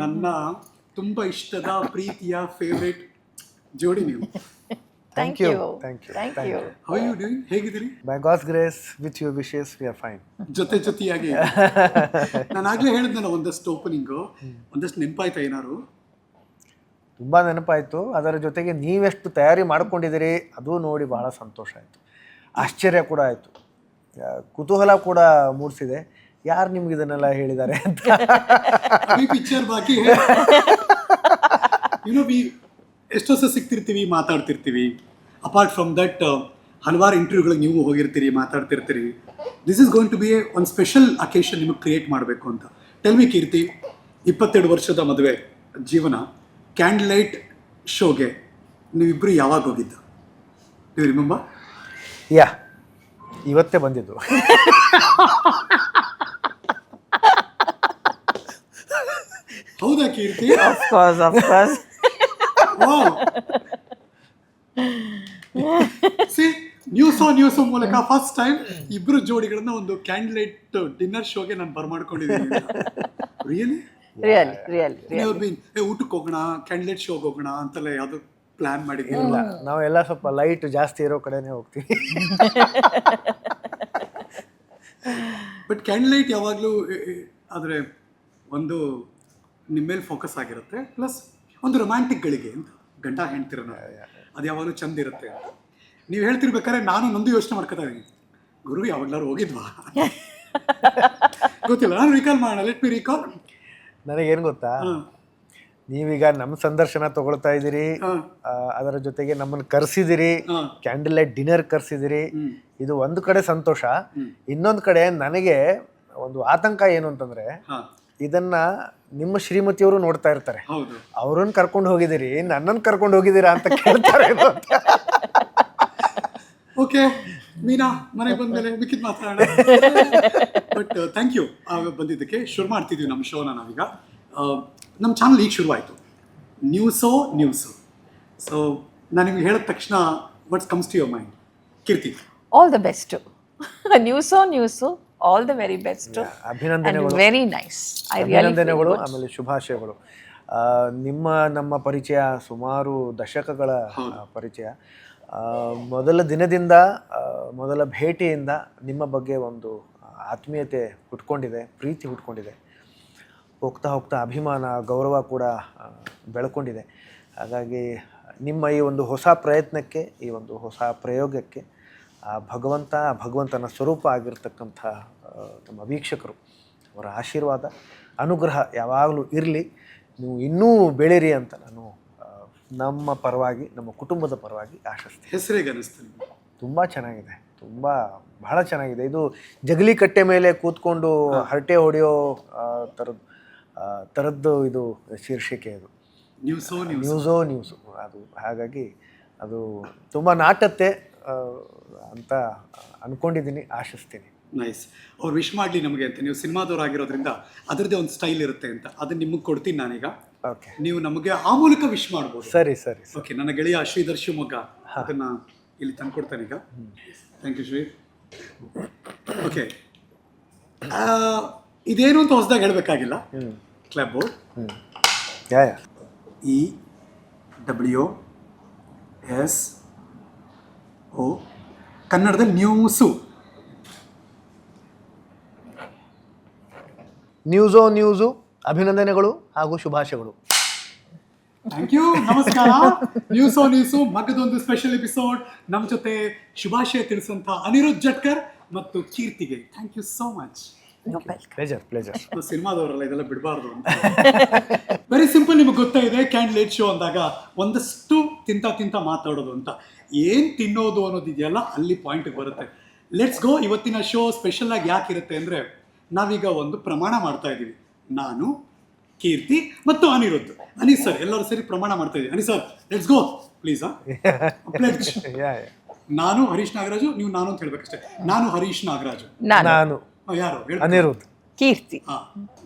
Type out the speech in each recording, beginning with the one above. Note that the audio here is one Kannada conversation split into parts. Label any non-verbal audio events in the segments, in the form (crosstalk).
ನನ್ನ ತುಂಬಾ ಇಷ್ಟದ ಪ್ರೀತಿಯ ಫೇವ್ರೇಟ್ ಜೋಡಿ ನೀವು. Thank you thank you Thank you. Thank Thank you. you. How you doing ಹೇಗಿದ್ದೀರಿ? By God's grace, with your wishes, we are fine. ಜೊತೆ ಜೊತೆಯಾಗಿ. (laughs) ನಾನು ಆಗ್ಲೇ ಹೇಳಿದ್ನಲ್ಲ ಒಂದಷ್ಟು ಓಪನಿಂಗು ಒಂದಷ್ಟು ನೆನಪಾಯ್ತಾ ಏನಾರು ತುಂಬ ನೆನಪಾಯಿತು. ಅದರ ಜೊತೆಗೆ ನೀವೆಷ್ಟು ತಯಾರಿ ಮಾಡ್ಕೊಂಡಿದ್ದೀರಿ ಅದು ನೋಡಿ ಭಾಳ ಸಂತೋಷ ಆಯಿತು. ಆಶ್ಚರ್ಯ ಕೂಡ ಆಯಿತು. ಕುತೂಹಲ ಕೂಡ ಮೂಡಿಸಿದೆ. ಯಾರು ನಿಮ್ಗೆ ಇದನ್ನೆಲ್ಲ ಹೇಳಿದ್ದಾರೆ ಅಂತ? ಪಿಕ್ಚರ್ ಬಾಕಿ ವಿ ಎಷ್ಟೋ ಸಹ ಸಿಗ್ತಿರ್ತೀವಿ ಮಾತಾಡ್ತಿರ್ತೀವಿ. ಅಪಾರ್ಟ್ ಫ್ರಮ್ ದಟ್ ಹಲವಾರು ಇಂಟರ್ವ್ಯೂಗಳಿಗೆ ನೀವು ಹೋಗಿರ್ತೀರಿ ಮಾತಾಡ್ತಿರ್ತೀರಿ. This is going to be a ಒಂದು ಸ್ಪೆಷಲ್ ಅಕೇಶನ್ ನಿಮಗೆ ಕ್ರಿಯೇಟ್ ಮಾಡಬೇಕು ಅಂತ. ಟೆಲ್ ಮಿ ಕೀರ್ತಿ ಇಪ್ಪತ್ತೆರಡು ವರ್ಷದ ಮದುವೆ ಜೀವನ ಕ್ಯಾಂಡಲ್ ಲೈಟ್ ಶೋಗೆ ನೀವಿಬ್ಬರು ಯಾವಾಗ ಹೋಗಿದ್ದು? ಯಾ ಇವತ್ತೇ ಬಂದಿದ್ದು. ಹೌದಾ ಕೀರ್ತಿ. ಸಿ ನ್ಯೂಸೋ ನ್ಯೂಸೋ ಮೂಲಕ ಫಸ್ಟ್ ಟೈಮ್ ಇಬ್ರು ಜೋಡಿಗಳನ್ನ ಒಂದು ಕ್ಯಾಂಡಿಡೇಟ್ ಡಿನ್ನರ್ ಶೋಗೆ ನಾನು ಬರ್ಮಾಡ್ಕೊಂಡಿದ್ದೀನಿ. Really really, really. ಬೀನ್ ಏ ಊಟಕ್ಕೆ ಹೋಗೋಣ ಕ್ಯಾಂಡಿಡೇಟ್ ಶೋಗೆ ಹೋಗೋಣ ಅಂತೆಲ್ಲ ಯಾವುದು ಪ್ಲಾನ್ ಮಾಡಿದ್ದೀರಲ್ಲ ಇಲ್ಲ. ನಾವೆಲ್ಲ ಸ್ವಲ್ಪ ಲೈಟ್ ಜಾಸ್ತಿ ಇರೋ ಕಡೆನೇ ಹೋಗ್ತೀವಿ. (laughs) ಬಟ್ ಕ್ಯಾಂಡಿಲೈಟ್ ಯಾವಾಗಲೂ ಆದರೆ ಒಂದು ನಿಮ್ಮ ಮೇಲೆ ಫೋಕಸ್ ಆಗಿರುತ್ತೆ. ಪ್ಲಸ್ ಒಂದು ರೊಮ್ಯಾಂಟಿಕ್ ಗಳಿಗೆ ಅಂತ. ಗಂಡ ಹೆಣ್ತಿರನ ಅದು ಯಾವಾಗಲೂ ಚಂದ ಇರುತ್ತೆ ಅಂತ. ನೀವು ಹೇಳ್ತಿರ್ಬೇಕಾದ್ರೆ ನಾನು ನಂದು ಯೋಚನೆ ಮಾಡ್ಕೊತಾ ಇದ್ದೀನಿ ಗುರು ಯಾವಾಗ್ಲಾರು ಹೋಗಿದ್ವಾ? (laughs) ಗೊತ್ತಿಲ್ಲ. ನಾನು ರಿಕಾಲ್ ಮಾಡೋಣ. ಲೆಟ್ ಮಿ ರಿಕಾಲ್ ನನಗೇನು ಗೊತ್ತಾ? ನೀವೀಗ ನಮ್ಮ ಸಂದರ್ಶನ ತಗೊಳ್ತಾ ಇದ್ದೀರಿ. ಅದರ ಜೊತೆಗೆ ನಮ್ಮನ್ನು ಕರೆಸಿದಿರಿ ಕ್ಯಾಂಡಲ್ ಲೈಟ್ ಡಿನ್ನರ್ ಕರೆಸಿದಿರಿ ಇದು ಒಂದು ಕಡೆ ಸಂತೋಷ. ಇನ್ನೊಂದು ಕಡೆ ನನಗೆ ಒಂದು ಆತಂಕ ಏನು ಅಂತಂದ್ರೆ ಇದನ್ನ ನಿಮ್ಮ ಶ್ರೀಮತಿಯವರು ನೋಡ್ತಾ ಇರ್ತಾರೆ. ಅವ್ರನ್ನ ಕರ್ಕೊಂಡು ಹೋಗಿದ್ದೀರಿ ನನ್ನನ್ನು ಕರ್ಕೊಂಡು ಹೋಗಿದ್ದೀರಾ ಅಂತ ಕೇಳ್ತಾರೆ ಓಕೆ (laughs) ಮೀನಾ ಮನೆಗೆ ಬಂದ್ಮೇಲೆ ಮಿಕ್ಕಿದ ಮಾತಾಡೋಣ. ಬಟ್ ಥ್ಯಾಂಕ್ ಯು ಬಂದಿದ್ದಕ್ಕೆ ಶುರು ಮಾಡ್ತಿದ್ವಿ ನಮ್ಮ ಶೋನ ನಾವೀಗ. ನಮ್ಮ ಚಾನಲ್ ಈಗ ಶುರುವಾಯಿತು ನ್ಯೂಸೋ ನ್ಯೂಸು ಸೊ ನಾನು ನಿಮ್ಗೆ ಹೇಳಿದ ತಕ್ಷಣ what's comes to your mind Keerthi. All the best. ನ್ಯೂಸೋ news all the very best ಅಭಿನಂದನೆಗಳು. ವೆರಿ ನೈಸ್ ಅಭಿನಂದನೆಗಳು ಆಮೇಲೆ ಶುಭಾಶಯಗಳು. ನಿಮ್ಮ ನಮ್ಮ ಪರಿಚಯ ಸುಮಾರು ದಶಕಗಳ ಪರಿಚಯ. ಮೊದಲ ದಿನದಿಂದ ಮೊದಲ ಭೇಟಿಯಿಂದ ನಿಮ್ಮ ಬಗ್ಗೆ ಒಂದು ಆತ್ಮೀಯತೆ ಹುಟ್ಕೊಂಡಿದೆ ಪ್ರೀತಿ ಹುಟ್ಕೊಂಡಿದೆ. ಹೋಗ್ತಾ ಹೋಗ್ತಾ ಅಭಿಮಾನ ಗೌರವ ಕೂಡ ಬೆಳ್ಕೊಂಡಿದೆ. ಹಾಗಾಗಿ ನಿಮ್ಮ ಈ ಒಂದು ಹೊಸ ಪ್ರಯತ್ನಕ್ಕೆ ಈ ಒಂದು ಹೊಸ ಪ್ರಯೋಗಕ್ಕೆ ಆ ಭಗವಂತ ಆ ಭಗವಂತನ ಸ್ವರೂಪ ಆಗಿರ್ತಕ್ಕಂಥ ನಮ್ಮ ವೀಕ್ಷಕರು ಅವರ ಆಶೀರ್ವಾದ ಅನುಗ್ರಹ ಯಾವಾಗಲೂ ಇರಲಿ. ನೀವು ಇನ್ನೂ ಬೆಳೀರಿ ಅಂತ ನಾನು ನಮ್ಮ ಪರವಾಗಿ ನಮ್ಮ ಕುಟುಂಬದ ಪರವಾಗಿ ಆಶಿಸ್ತೀನಿ. ಹೆಸರಿಗೆ ಅನಿಸ್ತೀನಿ ತುಂಬ ಚೆನ್ನಾಗಿದೆ. ತುಂಬ ಬಹಳ ಚೆನ್ನಾಗಿದೆ. ಇದು ಜಗಲಿ ಕಟ್ಟೆ ಮೇಲೆ ಕೂತ್ಕೊಂಡು ಹರಟೆ ಹೊಡೆಯೋ ಥರದ್ದು. ಥರದ್ದು ಇದು ಶೀರ್ಷಿಕೆ ಅದು. ನ್ಯೂಸೋ ನ್ಯೂಸ್ ನ್ಯೂಸೋ ನ್ಯೂಸು ಅದು ಹಾಗಾಗಿ ಅದು ತುಂಬ ನಾಟತ್ತೆ ಅಂತ ಅಂದ್ಕೊಂಡಿದ್ದೀನಿ ಆಶಿಸ್ತೀನಿ. ನೈಸ್ ಅವ್ರು ವಿಶ್ ಮಾಡಲಿ ನಮಗೆ ಅಂತ. ನೀವು ಸಿನಿಮಾದವ್ರು ಆಗಿರೋದ್ರಿಂದ ಅದರದ್ದೇ ಒಂದು ಸ್ಟೈಲ್ ಇರುತ್ತೆ ಅಂತ. ಅದನ್ನ ನಿಮಗೆ ಕೊಡ್ತೀನಿ ನಾನೀಗ. ಓಕೆ ನೀವು ನಮಗೆ ಆ ಮೂಲಕ ವಿಶ್ ಮಾಡ್ಬೋದು. ಸರಿ ಸರಿ ಸರಿ. ಓಕೆ ನನ್ನ ಗೆಳೆಯ ಶ್ರೀಧರ್ ಶಿವಮೊಗ್ಗ ಅದನ್ನ ಇಲ್ಲಿ ತಂದ್ಕೊಡ್ತಾನೆ ಈಗ. ಥ್ಯಾಂಕ್ ಯು ಶ್ರೀ ಓಕೆ ಇದೇನು ಅಂತ ಹೊಸದಾಗಿ ಹೇಳಬೇಕಾಗಿಲ್ಲ. Club board yeah yeah. E W S O ಕನ್ನಡದಲ್ಲಿ ನ್ಯೂಸು ನ್ಯೂಸೋ ನ್ಯೂಸು ಅಭಿನಂದನೆಗಳು ಹಾಗೂ ಶುಭಾಶಯಗಳು. ಥ್ಯಾಂಕ್ ಯು ನಮಸ್ಕಾರ. ನ್ಯೂಸೋ ನ್ಯೂಸು ಮಗದೊಂದು ಸ್ಪೆಷಲ್ ಎಪಿಸೋಡ್ ನಮ್ಮ ಜೊತೆ ಶುಭಾಶಯ ತಿಳಿಸುವಂತಹ ಅನಿರುದ್ಧ್ ಜಟ್ಕರ್ ಮತ್ತು ಕೀರ್ತಿಗೆ. Thank you so much. Pleasure pleasure ಸಿನಿಮಾದವರಲ್ಲ ಇದೆಲ್ಲ ಬಿಡಬಾರ್ದು ಅಂತ. ವೆರಿ ಸಿಂಪಲ್ ನಿಮಗೆ ಗೊತ್ತಾ ಇದೆ ಕ್ಯಾಂಡಿಲೇಟ್ ಶೋ ಅಂದಾಗ ಒಂದಷ್ಟು ತಿಂತ ತಿಂತ ಮಾತಾಡೋದು ಅಂತ. ಏನು ತಿನ್ನೋದು ಅನ್ನೋದಿದೆಯಲ್ಲ ಅಲ್ಲಿ ಪಾಯಿಂಟ್ ಬರುತ್ತೆ. ಲೆಟ್ಸ್ ಗೋ ಇವತ್ತಿನ ಶೋ ಸ್ಪೆಷಲ್ ಆಗಿ ಯಾಕಿರುತ್ತೆ ಅಂದ್ರೆ ನಾವೀಗ ಒಂದು ಪ್ರಮಾಣ ಮಾಡ್ತಾ ಇದ್ದೀವಿ. ನಾನು ಕೀರ್ತಿ ಮತ್ತು ಅನಿರುದ್ಧ. ಅನಿ ಸರ್ ಎಲ್ಲರೂ ಸೇರಿ ಪ್ರಮಾಣ ಮಾಡ್ತಾ ಇದ್ದೀವಿ. ಅನಿ ಸರ್ ಲೆಟ್ಸ್ ಗೋ ಪ್ಲೀಸ್ ನಾನು ಹರೀಶ್ ನಾಗರಾಜು ನೀವು ನಾನು ಅಂತ ಹೇಳ್ಬೇಕಷ್ಟೇ. ನಾನು ಹರೀಶ್ ನಾಗರಾಜು. ನಾನು. ಯಾರು? ಅನಿರುದ್ಧ್. ಕೀರ್ತಿ.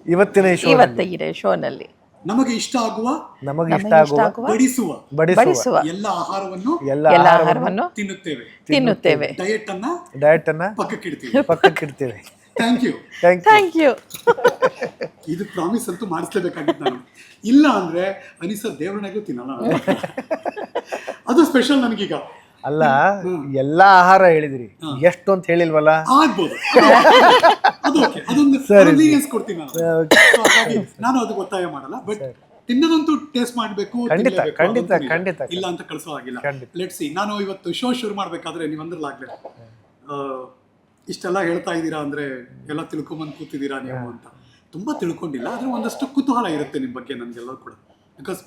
ಇವತ್ತಿನ ಈ ಶೋ ಇವತ್ತ ಇದೆ ಶೋನಲ್ಲಿ. ನಮಗೆ ಇಷ್ಟ ಆಗುವ ನಮಗೆ ಇಷ್ಟ ಆಗುವ ಬಡಿಸುವ. ಬಡಿಸುವ. ಬಡಿಸುವ. ಎಲ್ಲ ಆಹಾರವನ್ನು ಎಲ್ಲ ಎಲ್ಲ ಆಹಾರವನ್ನು ತಿನ್ನುತ್ತೇವೆ. ತಿನ್ನುತ್ತೇವೆ. ಡಯಟ್ ಅನ್ನ ಡಯಟ್ ಅನ್ನ ಪಕ್ಕಕ್ಕಿಡ್ತೀವಿ ಪಕ್ಕಕ್ಕಿಡ್ತೀವಿ thank you. Thank you. Thank you. ಇದು ಪ್ರಾಮಿಸ್ ಅಂತೂ ಮಾಡಿಸ್ಲೇಬೇಕಾಗಿತ್ತು ನಾನು. ಇಲ್ಲ ಅಂದ್ರೆ ಅನಿಸ ದೇವರನಾಗೂ ತಿನ್ನಲ್ಲ. ನಾನು. ಅದು ಸ್ಪೆಷಲ್ ನನಗೀಗ. ಅಲ್ಲ ಎಲ್ಲಾ ಆಹಾರ ಹೇಳಿದ್ರಿ. ಎಷ್ಟು ಅಂತ ಹೇಳಿಲ್ವಲ್ಲ? ಆಗ್ಬೋದು. ಅದು ಅದೊಂದು convenience ಕೊಡ್ತೀನಿ ನಾನು. So ಹಾಗಾಗಿ ನಾನು ಅದಕ್ಕೆ ಒತ್ತಾಯ ಮಾಡಲ್ಲ. ಬಟ್ ತಿನ್ನೋದಂತೂ ಟೇಸ್ಟ್ ಮಾಡಬೇಕು ಖಂಡಿತ, ಖಂಡಿತ, ಖಂಡಿತ. ಇಲ್ಲ ಅಂತ ಕಳ್ಸೋ ಆಗಿಲ್ಲ ಖಂಡಿತ. ಲೆಟ್ ಸಿ ನಾನು ಇವತ್ತು ಶೋ ಶುರು ಮಾಡ್ಬೇಕಾದ್ರೆ ನೀವು ಅಂದ್ರಲ್ಲಾಗ್ಲೇ ಆ, ಇಷ್ಟೆಲ್ಲ ಹೇಳ್ತಾ ಇದ್ದೀರಾ ಅಂದ್ರೆ ಎಲ್ಲ ತಿಳ್ಕೊಂಬಂದು ಕೂತಿದ್ದೀರಾ ನೀವು ಅಂತ. ತುಂಬಾ ತಿಳ್ಕೊಂಡಿಲ್ಲ ಆದ್ರೆ ಒಂದಷ್ಟು ಕುತೂಹಲ ಇರುತ್ತೆ ನಿಮ್ಮ ಬಗ್ಗೆ ನನ್ಗೆಲ್ಲರೂ ಕೂಡ. ಬಿಕಾಸ್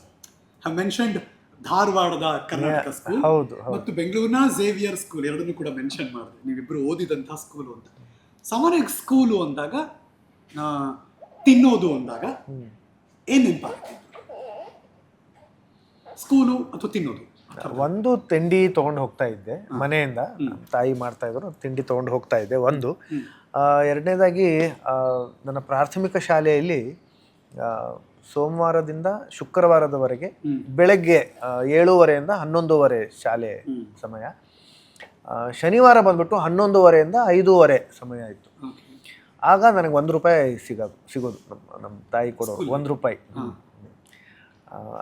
ಹ್ಯಾವ್ ಮೆನ್ಷನ್ಡ್ ಧಾರವಾಡದ ಕರ್ನಾಟಕ ಸ್ಕೂಲ್ ಹೌದು ಮತ್ತು ಬೆಂಗಳೂರಿನ ಝೇವಿಯರ್ ಸ್ಕೂಲ್ ಎರಡನ್ನೂ ಕೂಡ ಮೆನ್ಷನ್ ಮಾಡಿದೆ. ನೀವಿಬ್ಬರು ಓದಿದಂತಹ ಸ್ಕೂಲು ಅಂತ. ಸಾಮಾನ್ಯ ಸ್ಕೂಲು ಅಂದಾಗ ತಿನ್ನೋದು ಅಂದಾಗ ಏನ್ ನೆನಪಾಗುತ್ತೆ ಸ್ಕೂಲು ಅಥವಾ ತಿನ್ನೋದು? ಒಂದು ತಿಂಡಿ ತಗೊಂಡು ಹೋಗ್ತಾ ಇದ್ದೆ ಮನೆಯಿಂದ. ತಾಯಿ ಮಾಡ್ತಾ ಇದ್ರು ತಿಂಡಿ ತಗೊಂಡು ಹೋಗ್ತಾ ಇದ್ದೆ ಒಂದು. ಎರಡನೇದಾಗಿ ನನ್ನ ಪ್ರಾಥಮಿಕ ಶಾಲೆಯಲ್ಲಿ ಸೋಮವಾರದಿಂದ ಶುಕ್ರವಾರದವರೆಗೆ ಬೆಳಗ್ಗೆ ಏಳೂವರೆಯಿಂದ ಹನ್ನೊಂದುವರೆ ಶಾಲೆ ಸಮಯ. ಶನಿವಾರ ಬಂದ್ಬಿಟ್ಟು ಹನ್ನೊಂದುವರೆಯಿಂದ ಐದೂವರೆ ಸಮಯ ಇತ್ತು ಆಗ ನನಗೆ ಒಂದು ರೂಪಾಯಿ ಸಿಗೋದು ಸಿಗೋದು. ನಮ್ಮ ನಮ್ಮ ತಾಯಿ ಕೊಡೋ ಒಂದು ರೂಪಾಯಿ.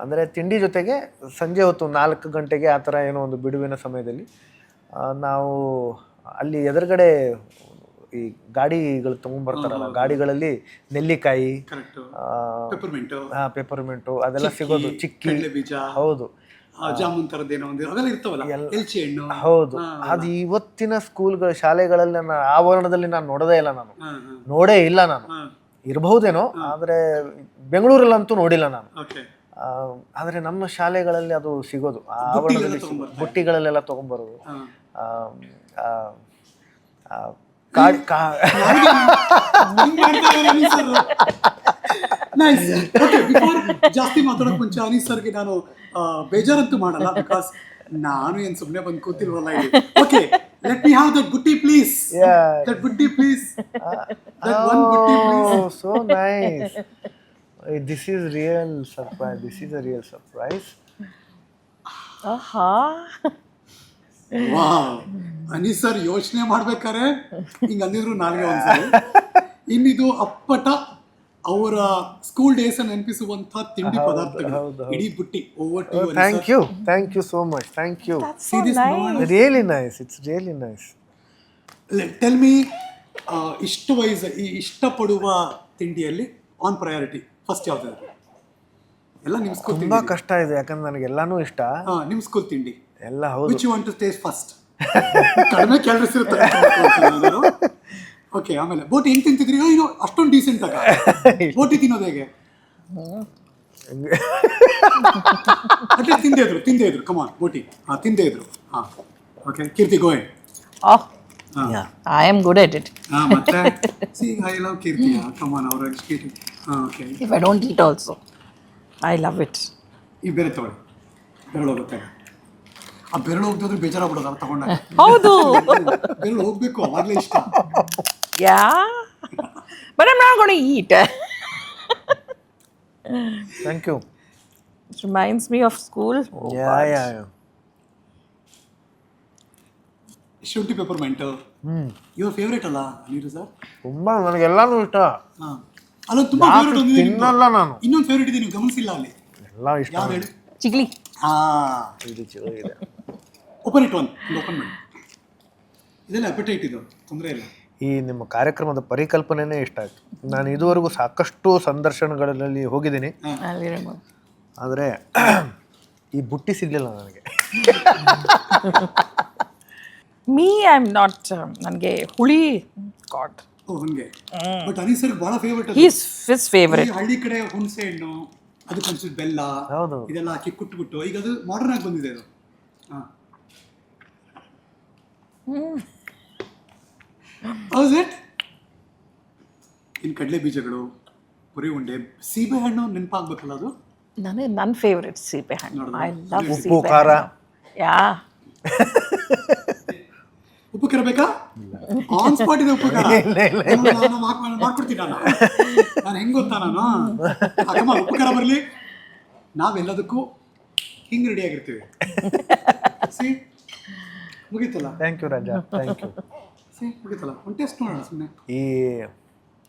ಅಂದರೆ ತಿಂಡಿ ಜೊತೆಗೆ ಸಂಜೆ ಹೊತ್ತು ನಾಲ್ಕು ಗಂಟೆಗೆ ಆ ಥರ ಏನೋ ಒಂದು ಬಿಡುವಿನ ಸಮಯದಲ್ಲಿ ನಾವು ಅಲ್ಲಿ ಎದುರುಗಡೆ ಈ ಗಾಡಿಗಳು ತಗೊಂಡ್ಬರ್ತಾರಲ್ಲ ಗಾಡಿಗಳಲ್ಲಿ ನೆಲ್ಲಿಕಾಯಿ ಪೆಪರ್ಮೆಂಟ್ ಅದೆಲ್ಲ ಸಿಗೋದು. ಚಿಕ್ಕಿ ಹೌದು. ಜಾಮೂನ್ ತರದ್ದೇನೋ ಒಂದು ಅವೆಲ್ಲ ಇರ್ತಾವಲ್ಲ ಎಲ್ಚಿ ಹಣ್ಣು ಹೌದು. ಅದು ಇವತ್ತಿನ ಸ್ಕೂಲ್ಗಳ ಶಾಲೆಗಳಲ್ಲಿ ನನ್ನ ಆವರಣದಲ್ಲಿ ನಾನು ನೋಡದೇ ಇಲ್ಲ ನಾನು. ನೋಡೇ ಇಲ್ಲ ನಾನು. ಇರಬಹುದೇನೋ ಆದರೆ ಬೆಂಗಳೂರಲ್ಲಂತೂ ನೋಡಿಲ್ಲ ನಾನು. ಆದರೆ ನಮ್ಮ ಶಾಲೆಗಳಲ್ಲಿ ಅದು ಸಿಗೋದು. ಆವರಣದಲ್ಲಿ. ಬುಟ್ಟಿಗಳಲ್ಲೆಲ್ಲ ತೊಗೊಂಬರೋದು. ಆ, ಕಾಡ್ ಕಾ. Nice. Okay, before ಜಾಸ್ತಿ ಮಾತಾಡೋಕ್ ಮುಂಚೆ ಅನೀಸ್ ಸರ್ಗೆ ನಾನು ಆ, ಬೇಜಾರಂತೂ ಮಾಡಲ್ಲ ಬಿಕಾಸ್ ನಾನು ಏನ್ ಸುಮ್ನೆ ಬಂದು ಕೂತಿಲ್ವಲ್ಲ ಇಲ್ಲಿ. Okay let me have that ಗುಟ್ಟಿ please Yeah. That ಗುಟ್ಟಿ ಪ್ಲೀಸ್ ದಟ್ ಒನ್ ಬುಟ್ಟಿ please so nice this is real surprise this is a real surprise ಆಹಾ ವಾವ್. ಅನೀಸ್ ಸರ್ ಯೋಚನೆ ಮಾಡ್ಬೇಕಾರೆ ಹಿಂಗ ಅಂದಿದ್ರು ನಾಲ್ಗೆ ಒಂದ್ಸರಿ. (laughs) ಇನ್ನಿದು ಅಪ್ಪಟ ಅವರ ಸ್ಕೂಲ್ ಡೇಸ್ ನೆನಪಿಸುವಂತ ತಿಂಡಿ ಪದಾರ್ಥಗಳು. ಇಡೀ ಬುಟ್ಟಿ over to thank you thank you so much thank you. Really nice it's really nice tell me ಇಷ್ಟು ವೈಸ್ ಈ ಇಷ್ಟಪಡುವ ತಿಂಡಿಯಲ್ಲಿ ಆನ್ ಪ್ರಯಾರಿಟಿ ಫಸ್ಟ್ ಯಾವ್ದಾದ್ರು ಎಲ್ಲ ನಿಮ್ ಸ್ಕೂಲ್ ತುಂಬಾ ಕಷ್ಟ ಇದೆ ಯಾಕಂದ್ರೆ ನನಗೆ ಎಲ್ಲಾನು ಇಷ್ಟ. ಹಾ ನಿಮ್ ಸ್ಕೂಲ್ ತಿಂಡಿ. ಎಲ್ಲ ಹೌದು. Which you want to taste first ಕಡಿಮೆ ಕ್ಯಾಲರೀಸ್ ಇರುತ್ತೆ. ಓಕೆ ಆಮೇಲೆ ಬೋಟಿ ಹೆಂಗ್ ತಿಂತಿದ್ರಿ? ಅಯ್ಯೋ ಅಷ್ಟೊಂದು ಡೀಸೆಂಟ್ ಆಗ. (laughs) ಬೋಟಿ ತಿನ್ನೋದು ಹೇಗೆ? (laughs) ಅಟ್ಲೀಸ್ಟ್ ತಿಂದೇ ಇದ್ರು ತಿಂದೇ ಇದ್ರು. ಕಮಾನ್ ಬೋಟಿ. ಹಾ ತಿಂದೇ ಇದ್ರು. ಹಾ ಓಕೆ ಕೀರ್ತಿ ಗೋಯ್ ಆಹ್ I am good at it ಹಾಂ ಮತ್ತೆ? See I love Keerthi. Come on ಅವ್ರ ಕೀರ್ತಿ. ಹಾ okay if I don't it also I love it ಈ ಬೇರೆ ತಗೊಳ್ಳಿ. ಬೆರಳು ಹೋಗುತ್ತೆ ಆ ಬೆರಳು ಹೋಗ್ದಾದ್ರೆ ಬೇಜಾರಾಗ್ಬಿಡೋದು ಅವ್ರು ತಗೊಂಡ ಹೌದು. ಬೆರಳು ಹೋಗ್ಬೇಕು ಅವಾಗಲೇ ಇಷ್ಟ. Yeah? But not going to eat. Thank you reminds me of school yeah. Yeah ಶುಂಠಿ ಪೆಪರ್ಮೆಂಟ್ ಹ್ಮ್ ಯುವರ್ ಫೇವ್ರೇಟ್ ಅಲ್ಲ ನೀರು ಸರ್ ತುಂಬಾ ನನಗೆಲ್ಲಾನು ಇಷ್ಟ. ಹಾ. ಅಲ್ಲ ತುಂಬಾ ಫೇವ್ರೇಟ್ ಒಂದಿದೆ ನಿಮ್ದು. ತಿನ್ನಲ್ಲ ನಾನು. ಇನ್ನೊಂದು ಫೇವ್ರೇಟ್ ಇದೆ ನೀವು ಗಮನಿಸಿಲ್ಲ ಅಲ್ಲಿ. ಎಲ್ಲ ಇಷ್ಟ ಯಾವ್ದು ಹೇಳಿ? Chigli. ಹಾ. ಇದು. ಚೆನ್ನಾಗಿದೆ ಓಪನ್ ಇಟ್ ಒನ್ ಓಪನ್ ಮಾಡಿ. ಇದೆಲ್ಲ ಅಪಿಟೈಟ್ ಇದು. ತೊಂದರೆ ಇಲ್ಲ. ಈ ನಿಮ್ಮ ಕಾರ್ಯಕ್ರಮದ ಪರಿಕಲ್ಪನೆನೇ ಇಷ್ಟ ಆಯ್ತು. ನಾನು ಇದುವರೆಗೂ ಸಾಕಷ್ಟು ಸಂದರ್ಶನಗಳಲ್ಲಿ ಹೋಗಿದ್ದೀನಿ. ಆದರೆ ಈ ಬುಟ್ಟಿ ಸಿಗಲಿಲ್ಲ ನನಗೆ. ಮೀ ಐ ಆಮ್ ನಾಟ್ ನನಗೆ ಹುಳಿ ಕಾಟ್ ಓ ಹಂಗೆ. ಬಟ್ ಅನೀಸ್ ಸರ್ ಬಹಳ ಫೇವ್ರೇಟ್ ಅದು. He's his favorite. ಈ ಹಳ್ಳಿ ಕಡೆ ಹುಣಸೆ ಹಣ್ಣು ಅದಕ್ಕೆ ಬೆಲ್ಲ ಹೌದು. ಇದೆಲ್ಲ ಹಾಕಿ ಕುಟ್ಬಿಟ್ಟು ಈಗ ಅದು ಮಾಡರ್ನ್ ಆಗಿ ಬಂದಿದೆ ಅದು. ಹಾ. ಇಟ್ ಇನ್ನು ಕಡಲೆ ಬೀಜಗಳು ಪುರಿ ಉಂಡೆ ಸೀಬೆ ಹಣ್ಣು ನೆನಪಾಗ್ಬೇಕಲ್ಲ ಅದು? ನನಗೆ ನನ್ನ ಫೇವ್ರೆಟ್ ಸೀಬೆ ಹಣ್ಣು? ಐ ಲವ್ ಉಪ್ಪು, ಸೀಬೆ ಖಾರ. ಯಾ? ಉಪ್ಪು ಇಲ್ಲ ಆನ್ ಸ್ಪಾಟ್ ಇದೆ ಉಪ್ಪು ನಾನು- ನಾನು ಮಾಡ್- ಮಾಡ್- ಮಾಡ್ಕೊಡ್ತೀನಿ ನಾನು. ನಾನು ಹೆಂಗ್ ಗೊತ್ತಾ ನಾನು? ಅಕ್ಕಮ್ಮ ಉಪಕಾರ ಬರಲಿ. ನಾವೆಲ್ಲದಕ್ಕೂ ಹಿಂಗ್ ರೆಡಿ ಆಗಿರ್ತೀವಿ. C ಮುಗೀತಲ್ಲ? Thank you Raja. Thank you C ಮುಗೀತಲ್ಲ? ಒಂದು ಟೆಸ್ಟ್ ಸುಮ್ಮನೆ ಈ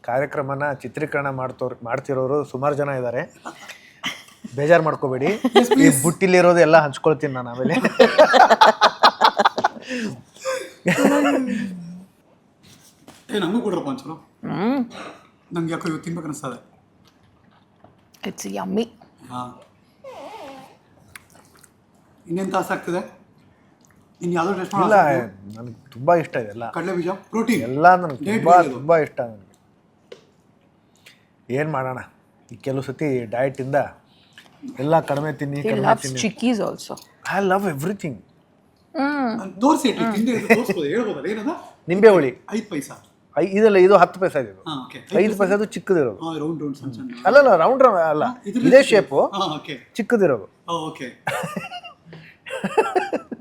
ಕಾರ್ಯಕ್ರಮನ ಚಿತ್ರೀಕರಣ ಮಾಡ್ತೋರ್ ಮಾಡ್ತಿರೋರು ಸುಮಾರು ಜನ ಇದ್ದಾರೆ ಬೇಜಾರು ಮಾಡ್ಕೋಬೇಡಿ. ಈ ಬುಟ್ಟಿಲಿರೋದು ಎಲ್ಲ ಹಂಚ್ಕೊಳ್ತೀನಿ ನಾನು ಆಮೇಲೆ. ಏ ನಂಗೂ ಕೊಡ್ರಪ್ಪ ಒಂಚೂರು ಹ್ಮ್. ನಂಗೆ ಯಾಕೋ ಇವತ್ತು ತಿನ್ಬೇಕು ಅನಿಸ್ತದೆ. ಇಟ್ಸ್ ಯಮ್ಮಿ ಹಾಂ. ಇನ್ನೇನು ತಾಸು ಆಗ್ತದೆ? ಇನ್ನು ಯಾವುದೋ ಟೆಸ್ಟ್ ಇಲ್ಲ ನನಗೆ ತುಂಬಾ ಇಷ್ಟ ಇದೆಲ್ಲ ಕಡಲೆ ಬೀಜ ಪ್ರೋಟೀನ್ ಎಲ್ಲ ನನಗೆ ತುಂಬಾ ತುಂಬಾ ಇಷ್ಟ ನನಗೆ. ಏನು ಮಾಡೋಣ? ಈ ಕೆಲವು ಸತಿ ಇಂದ ಎಲ್ಲ ಕಡಿಮೆ ತಿನ್ನಿ ಕಡಿಮೆ ತಿನ್ನಿ. Chikkis also I love everything ಹೇಳ್ಬೋದಲ್ಲ ಏನದ? ನಿಂಬೆ ಹುಳಿ. ಐದು ಪೈಸಾ. ಐ ಇದಲ್ಲ ಇದು ಹತ್ತು ಪೈಸಾ ಇದು ಐದು ಪೈಸ ಐದು ಪೈಸೆದು ಚಿಕ್ಕದಿರೋದು ಅಲ್ಲ ರೌಂಡ್ ರೌಂಡ್ ರೌಂಡ್ ಅಲ್ಲ. ಇದೇ ಶೇಪು ಚಿಕ್ಕದಿರೋದು. ಓಕೆ (laughs)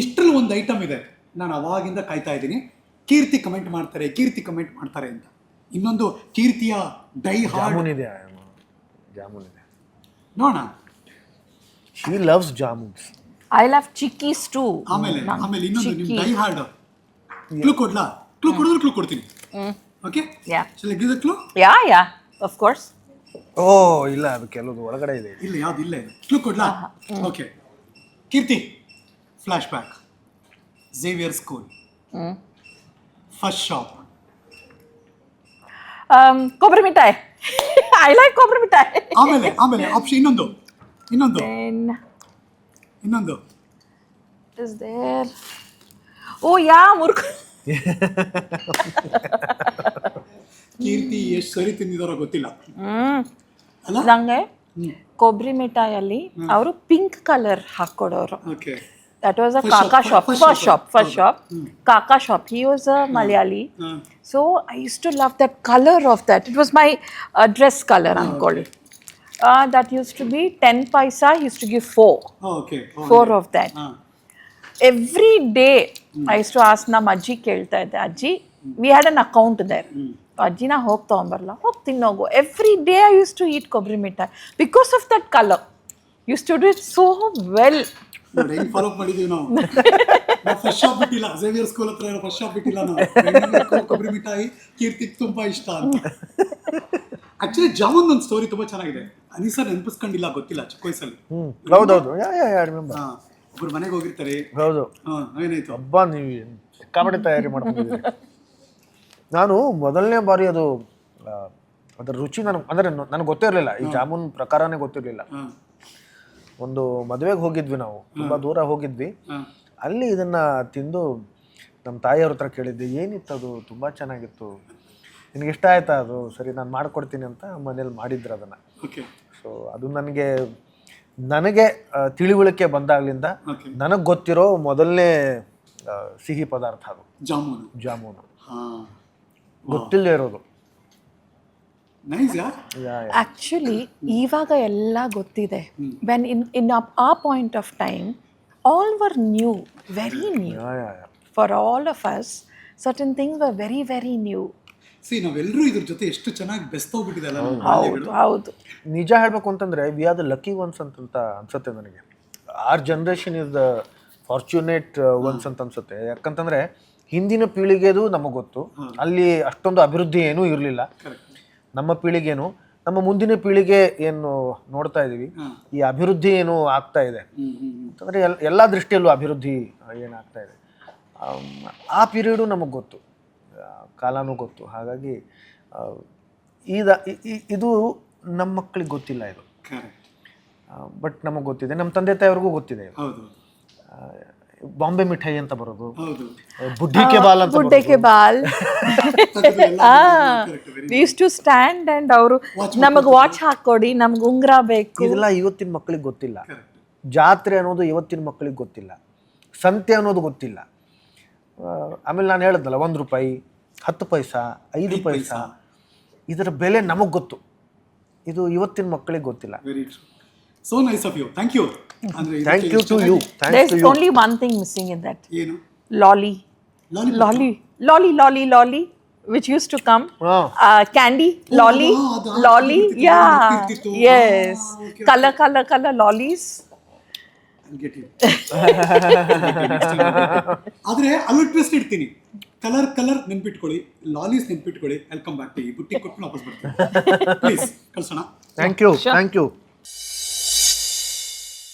ಇಷ್ಟರಲ್ಲಿ ಒಂದು ಐಟಮ್ ಇದೆ. ನಾನು ಅವಾಗಿಂದ ಕಾಯ್ತಾ ಇದ್ದೀನಿ. ಕೀರ್ತಿ ಕಮೆಂಟ್ ಮಾಡ್ತಾರೆ ಕೀರ್ತಿ ಕಮೆಂಟ್ ಮಾಡ್ತಾರೆ ಅಂತ. ಇನ್ನೊಂದು ಕೀರ್ತಿಯ ಡೈ ಹಾರ್ಡ್ ಜಾಮೂನ್ ಇದೆ ಜಾಮೂನ್ ಇದೆ. ನೋಡೋಣ. She loves jamuns I love chikkis too ಆಮೇಲೆ ಆಮೇಲೆ ಇನ್ನೊಂದು ನಿಮ್ಮ ಡೈ ಹಾರ್ಡ್ ಕ್ಲೂ ಕೊಡ್ಲಾ? ಕ್ಲೂ ಕೊಡಿದ್ರೆ ಕ್ಲೂ ಕೊಡ್ತೀನಿ. Okay yeah shall give clue yeah yeah of course oh ಇಲ್ಲ ಅದು ಕೆಲವು ಒಳಗಡೆ ಇದೆ. ಇಲ್ಲ ಯಾವ್ದು ಇಲ್ಲ ಇದೆ. Clue ಕೊಡ್ಲಾ? Okay Keerthi flashback Xavier school first shop ಕೊಬ್ಬರಿ ಮಿಠಾಯಿ ಐ ಲೈಕ್ ಕೊಬ್ಬರಿ ಮಿಠಾಯಿ ಆಮೇಲೆ ಆಮೇಲೆ ಆಪ್ಷನ್ ಇನ್ನೊಂದು. ಇನ್ನೊಂದು. ಇನ್ನೊಂದು. ಇಸ್ ದೇರ್ ಓ ಯಾ ಮುರ್ಕು ಕೀರ್ತಿ ಎಷ್ಟು ಸರಿ ತಿಂದಿದಾರೋ ಗೊತ್ತಿಲ್ಲ. ನಂಗೆ ಕೊಬ್ಬರಿ ಮಿಠಾಯಲ್ಲಿ ಅವರು pink colour ಹಾಕ್ಕೊಡೋರು okay that was a first Kaka shop, shop. First, first shop, shop, first shop. Kaka shop. He was a hmm. Malayali. Hmm. So I used to love that color of that. It was my uh, dress color, I'm ah, called. Okay. Uh, that used to be 10 paisa, he used to give 4. Oh, okay. 4 of that. Ah. Every day. Hmm. I used to ask Na ಅಜ್ಜಿ ಕೇಳ್ತಾ ಇದ್ದೆ We had an account there. There ಅಜ್ಜಿ ನಾ ಹೋಗಿ ತೊಗೊಂಬರಲ್ಲ ಹೋಗಿ ತಿನ್ನೋಗು every day I use to eat kobbari mithai because of that colour use stood it so well ಹೆಂಗ್ ಫಾಲೋ ಮಾಡಿದೀವಿ ನಾವು ನಾವು ಫಸ್ಟ್ ಶಾಪ್ ಬಿಟ್ಟಿಲ್ಲ. ಝೇವಿಯರ್ ಸ್ಕೂಲ್ ಹತ್ರ ಇರೋ ಫಸ್ಟ್ ಶಾಪ್ ಬಿಟ್ಟಿಲ್ಲ ನಾವು ಬೆಂಗಳೂರು ಕೊಬ್ಬರಿ ಮಿಠಾಯಿ ಕೀರ್ತಿ ತುಂಬಾ ಇಷ್ಟ ಅಂತ. ಆಕ್ಚುಲಿ ಒಂದು ಸ್ಟೋರಿ ತುಂಬಾ ಚೆನ್ನಾಗಿದೆ. ಅನಿಸರ್ ನೆನಪಿಸ್ಕೊಂಡಿಲ್ಲ ಗೊತ್ತಿಲ್ಲ ಚಿಕ್ಕ ವಯಸ್ಸಲ್ಲಿ. ಹೌದೌದು. ಯಾ ಯಾ ಯಾ ಒಬ್ರು ಮನೆಗೆ ಹೋಗಿರ್ತಾರೆ. ಹೌದು. ಏನಾಯ್ತು ಹಬ್ಬ ನೀವು ಕಾಮಿಡಿ ತಯಾರಿ ಮಾಡ್ಕೊಂಡಿದ್ದೀರಿ. ನಾನು ಮೊದಲನೇ ಬಾರಿ ಅದು ಅದ್ರ ರುಚಿ ನನಗೆ ಅಂದರೆ ನನಗೆ ಗೊತ್ತೇ ಇರಲಿಲ್ಲ. ಈ ಜಾಮೂನ್ ಪ್ರಕಾರನೇ ಗೊತ್ತಿರಲಿಲ್ಲ. ಒಂದು ಮದುವೆಗೆ ಹೋಗಿದ್ವಿ ನಾವು. ತುಂಬ ದೂರ ಹೋಗಿದ್ವಿ. ಅಲ್ಲಿ ಇದನ್ನ ತಿಂದು ನಮ್ಮ ತಾಯಿಯವ್ರ ಹತ್ರ ಕೇಳಿದ್ದೆ ಏನಿತ್ತು ಅದು? ತುಂಬ ಚೆನ್ನಾಗಿತ್ತು. ನಿನಗೆ ಇಷ್ಟ ಆಯ್ತಾ ಅದು? ಸರಿ ನಾನು ಮಾಡ್ಕೊಡ್ತೀನಿ ಅಂತ ಮನೇಲಿ ಮಾಡಿದ್ರು ಅದನ್ನು. ಸೊ ಅದು ನನಗೆ ನನಗೆ ತಿಳಿವಳಿಕೆ ಬಂದಾಗ್ಲಿಂದ ನನಗೆ ಗೊತ್ತಿರೋ ಮೊದಲನೇ ಸಿಹಿ ಪದಾರ್ಥ ಅದು. ಜಾಮೂನು. ಜಾಮೂನು. ಗೊತ್ತಿಲ್ಲದೆ ಇರೋದು. ಆ್ಯಕ್ಚುಲಿ ಇವಾಗ ಎಲ್ಲ ಗೊತ್ತಿದೆ. When in in a point of time all were new very new. For all of us certain things were very very new see ನಾವೆಲ್ಲರೂ ಇದ್ರ ಜೊತೆ ಎಷ್ಟು ಚೆನ್ನಾಗಿ ಬೆಸ್ತೋಗ್ಬಿಟ್ಟಿದೆ ಅಲ್ಲ ನಮ್ಮ ಹೌದು. ಹೌದು ನಿಜ ಹೇಳಬೇಕು ಅಂತಂದ್ರೆ we are the lucky ones ಅಂತ ಅನ್ಸುತ್ತೆ ನನಗೆ. Our generation is the fortunate ones ಅಂತ ಅನ್ಸುತ್ತೆ. ಯಾಕಂತಂದ್ರೆ ಹಿಂದಿನ ಪೀಳಿಗೆದು ನಮಗೆ ಗೊತ್ತು. ಅಲ್ಲಿ ಅಷ್ಟೊಂದು ಅಭಿವೃದ್ಧಿ ಏನೂ ಇರಲಿಲ್ಲ. ನಮ್ಮ ಪೀಳಿಗೆನು ನಮ್ಮ ಮುಂದಿನ ಪೀಳಿಗೆ ಏನು ನೋಡ್ತಾ ಇದ್ದೀವಿ ಈ ಅಭಿವೃದ್ಧಿ ಏನು ಆಗ್ತಾ ಇದೆ. ಅಂತಂದರೆ ಎಲ್ ಎಲ್ಲ ದೃಷ್ಟಿಯಲ್ಲೂ ಅಭಿವೃದ್ಧಿ ಏನಾಗ್ತಾ ಇದೆ. ಆ ಪೀರಿಯಡು ನಮಗೆ ಗೊತ್ತು. ಕಾಲನೂ ಗೊತ್ತು. ಹಾಗಾಗಿ ಈದ ಇದು ನಮ್ಮ ಮಕ್ಕಳಿಗೆ ಗೊತ್ತಿಲ್ಲ ಇದು. ಬಟ್ ನಮಗೆ ಗೊತ್ತಿದೆ. ನಮ್ಮ ತಂದೆ ತಾಯಿಯವ್ರಿಗೂ ಗೊತ್ತಿದೆ ಬಾಂಬೆ ಮಿಠಾಯಿ ಅಂತ ಬರೋದು. ಹೌದು. ಬುಡ್ಡಿಕೆ ಬಾಲ್ ಅಂತ ಗುಡ್ಡೆ K ball. Use to stand and ಅವರು ನಮಗೆ ವಾಚ್ ಹಾಕೊಡಿ ನಮ್ಗೆ ಉಂಗ್ರ ಬೇಕು. ಇದೆಲ್ಲ ಇವತ್ತಿನ ಮಕ್ಕಳಿಗೆ ಗೊತ್ತಿಲ್ಲ. ಜಾತ್ರೆ ಅನ್ನೋದು ಇವತ್ತಿನ ಮಕ್ಕಳಿಗೆ ಗೊತ್ತಿಲ್ಲ. ಸಂತೆ ಅನ್ನೋದು ಗೊತ್ತಿಲ್ಲ. ಆಮೇಲೆ ನಾನು ಹೇಳಿದ್ನಲ್ಲ ಒಂದು ರೂಪಾಯಿ ಹತ್ತು ಪೈಸಾ ಐದು ಪೈಸಾ. ಇದರ ಬೆಲೆ ನಮಗೆ ಗೊತ್ತು. ಇದು ಇವತ್ತಿನ ಮಕ್ಕಳಿಗೆ ಗೊತ್ತಿಲ್ಲ. So nice of you thank you thank you ಎಷ್ಟು ಟು ಯು ಚೆನ್ನಾಗಿ- thanks to there you only one thing missing in that ಏನು lolly Lollipop. lolly. Lolly lolly lolly which used to come. ಹಾಂ uh, candy lolly ah, ಅದು lolly ಗೊತ್ತಿತ್ತು, yeah. ಗೊತ್ತಿರ್ತಿತ್ತು. yes. Ah, okay, color color color lollies. I'll get you. ಆದ್ರೆ ಅಲ್ಲಿ ಟ್ವಿಸ್ಟ್ ಇಡ್ತೀನಿ. ಕಲರ್ ಕಲರ್ ನೆನ್ಪಿಟ್ಕೊಳ್ಳಿ. ಲಾಲೀಸ್ ನೆನ್ಪಿಟ್ಕೊಳ್ಳಿ. ವೆಲ್ಕಮ್ ಬ್ಯಾಕ್ ಟು ಈ ಬುಟ್ಟಿ ಕೊಟ್ಟು ವಾಪಸ್ ಬರ್ತೀನಿ. (laughs) Please ಕಳ್ಸೋಣ. Thank you thank you